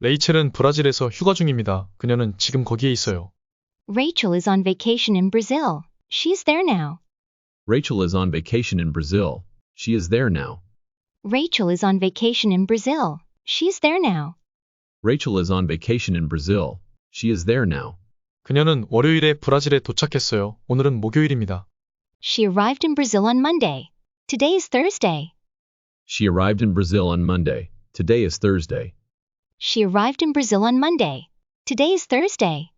레이첼은 브라질에서 휴가 중입니다. 그녀는 지금 거기에 있어요. Rachel is on vacation in Brazil. She's there now. Rachel is on vacation in Brazil. She is there now. Rachel is on vacation in Brazil. She's there now. Rachel is on vacation in Brazil. She is there now. 그녀는 월요일에 브라질에 도착했어요. 오늘은 목요일입니다. She arrived in Brazil on Monday. Today is Thursday. She arrived in Brazil on Monday. Today is Thursday. She arrived in Brazil on Monday. Today is Thursday.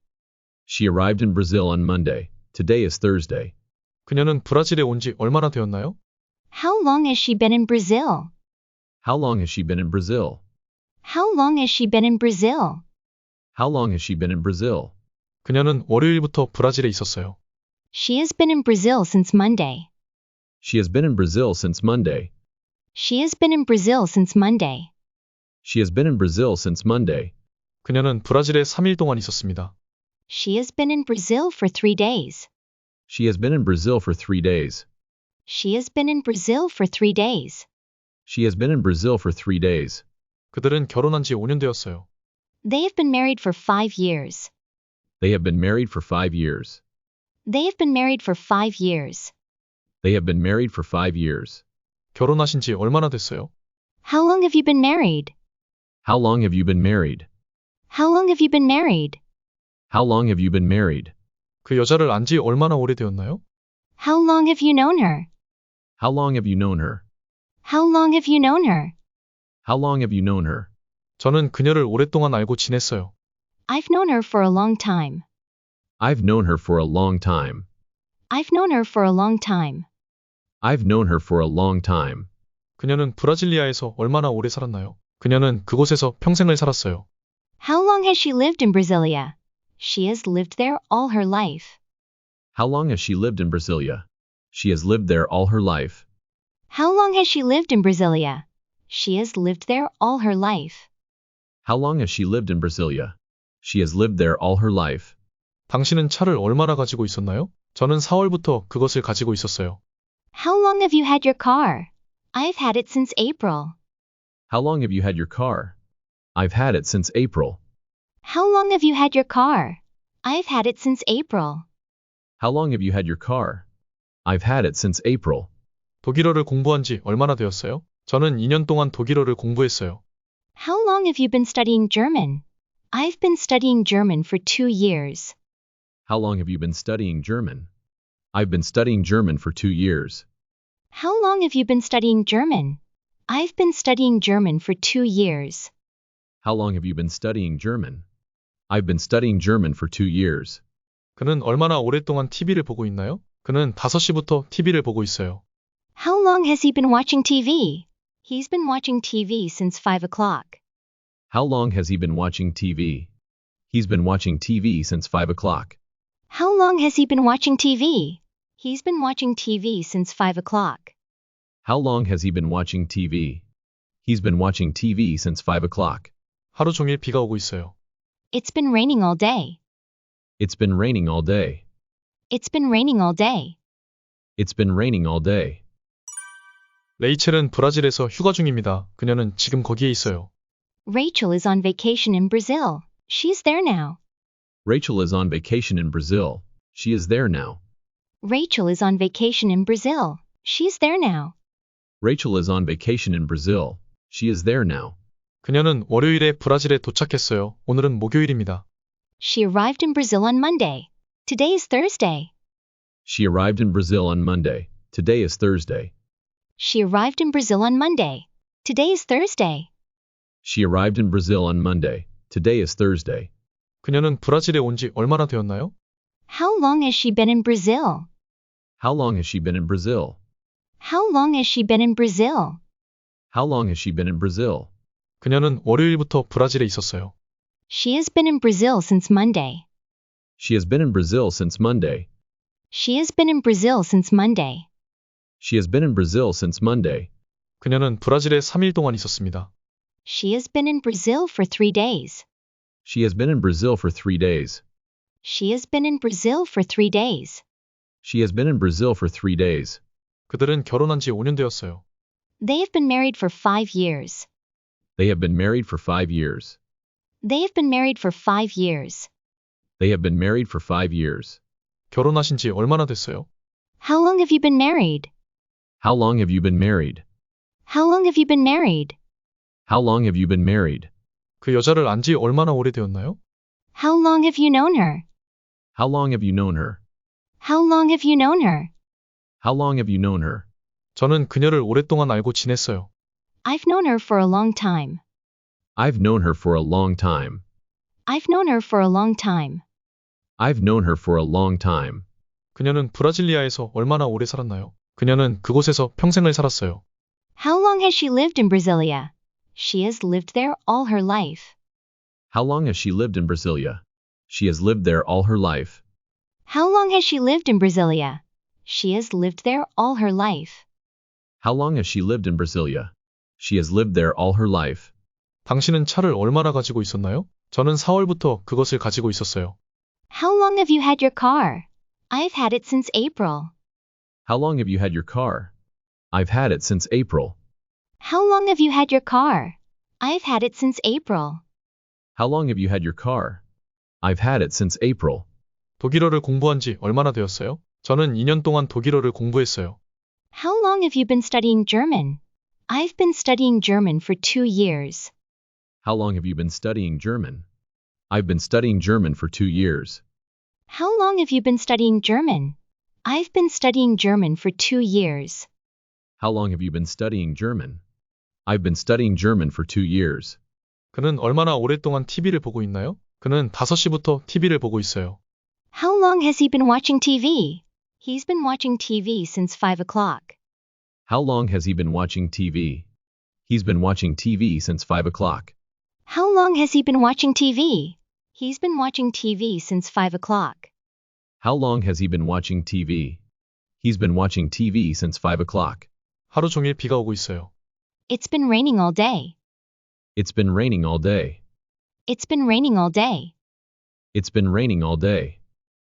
She arrived in Brazil on Monday. Today is Thursday. 그녀는 브라질에 온 지 얼마나 되었나요? How long has she been in Brazil? How long has she been in Brazil? How long has she been in Brazil? How long has she been in Brazil? 그녀는 월요일부터 브라질에 있었어요. She has been in Brazil since Monday. She has been in Brazil since Monday. She has been in Brazil since Monday. She has been in Brazil since Monday. 그녀는 브라질에 3일 동안 있었습니다. She has been in Brazil for three days. She has been in Brazil for three days. She has been in Brazil for three days. She has been in Brazil for three days. 그들은 결혼한 지 5년 되었어요. They have been married for five years. They have been married for five years. They have been married for five years. They have been married for five years. 결혼하신 지 얼마나 됐어요? How long have you been married? How long have you been married? How long have you been married? How long have you been married? 그 여자를 안 지 얼마나 오래되었나요? How long have you known her? How long have you known her? How long have you known her? How long have you known her? 저는 그녀를 오랫동안 알고 지냈어요. I've known her for a long time. I've known her for a long time. I've known her for a long time. I've known her for a long time. 그녀는 브라질리아에서 얼마나 오래 살았나요? 그녀는 그곳에서 평생을 살았어요. How long has she lived in Brasilia? She has lived there all her life. How long has she lived in Brasilia? She has lived there all her life. How long has she lived in Brasilia? She has lived there all her life. How long has she lived in Brasilia? She has lived there all her life. 당신은 차를 얼마나 가지고 있었나요? 저는 4월부터 그것을 가지고 있었어요. How long have you had your car? I've had it since April. How long have you had your car? I've had it since April. How long have you had your car? I've had it since April. How long have you had your car? I've had it since April. 독일어를 공부한 지 얼마나 되었어요? 저는 2년 동안 독일어를 공부했어요. How long have you been studying German? I've been studying German for two years. How long have you been studying German? I've been studying German for two years. How long have you been studying German? I've been studying German for two years. How long have you been studying German? I've been studying German for two years. 그는 얼마나 오랫동안 TV를 보고 있나요? 그는 5시부터 TV를 보고 있어요. How long has he been watching TV? He's been watching TV since 5 o'clock. How long has he been watching TV? He's been watching TV since 5 o'clock. How long has he been watching TV? He's been watching TV since 5 o'clock. How long has he been watching TV? He's been watching TV since 5 o'clock. 하루 종일 비가 오고 있어요. It's been raining all day. It's been raining all day. It's been raining all day. It's been raining all day. 레이첼은 브라질에서 휴가 중입니다. 그녀는 지금 거기에 있어요. Rachel is on vacation in Brazil. She's there now. Rachel is on vacation in Brazil. She is there now. Rachel is on vacation in Brazil. She's there now. Rachel is on vacation in Brazil. She is there now. 그녀는 월요일에 브라질에 도착했어요. 오늘은 목요일입니다. She arrived in Brazil on Monday. Today is Thursday. She arrived in Brazil on Monday. Today is Thursday. She arrived in Brazil on Monday. Today is Thursday. She arrived in Brazil on Monday. Today is Thursday. 그녀는 브라질에 온 지 얼마나 되었나요? How long has she been in Brazil? How long has she been in Brazil? How long has she been in Brazil? How long has she been in Brazil? 그녀는 월요일부터 브라질에 있었어요. She has been in Brazil since Monday. She has been in Brazil since Monday. She has been in Brazil since Monday. She has been in Brazil since Monday. 그녀는 브라질에 3일 동안 있었습니다. She has been in Brazil for three days. She has been in Brazil for three days. She has been in Brazil for three days. She has been in Brazil for three days. 그들은 결혼한 지 5년 되었어요. They have been married for five years. They have been married for five years. They have been married for five years. They have been married for five years. 결혼하신 지 얼마나 됐어요? How long have you been married? How long have you been married? How long have you been married? How long have you been married? 그 여자를 안 지 얼마나 오래되었나요? How long have you known her? How long have you known her? How long have you known her? How long have you known her? 저는 그녀를 오랫동안 알고 지냈어요. I've known her for a long time. I've known her for a long time. I've known her for a long time. I've known her for a long time. 그녀는 브라질리아에서 얼마나 오래 살았나요? 그녀는 그곳에서 평생을 살았어요. How long has she lived in Brasilia? She has lived there all her life. How long has she lived in Brasilia? She has lived there all her life. How long has she lived in Brasilia? She has lived there all her life. How long has she lived in Brasilia? She has lived there all her life. 당신은 차를 얼마나 가지고 있었나요? 저는 4월부터 그것을 가지고 있었어요. How long have you had your car? I've had it since April. How long have you had your car? I've had it since April. How long have you had your car? I've had it since April. How long have you had your car? I've had it since April. 독일어를 공부한 지 얼마나 되었어요? 저는 2년 동안 독일어를 공부했어요. How long have you been studying German? I've been studying German for two years. How long have you been studying German? I've been studying German for two years. How long have you been studying German? I've been studying German for two years. How long have you been studying German? I've been studying German for two years. 그는 얼마나 오랫동안 TV를 보고 있나요? 그는 5시부터 TV를 보고 있어요. How long has he been watching TV? He's been watching TV since 5 o'clock. How long has he been watching TV? He's been watching TV since 5 o'clock. How long has he been watching TV? He's been watching TV since 5 o'clock. How long has he been watching TV? He's been watching TV since 5 o'clock. 하루 종일 비가 오고 있어요. It's been raining all day. It's been raining all day. It's been raining all day. It's been raining all day.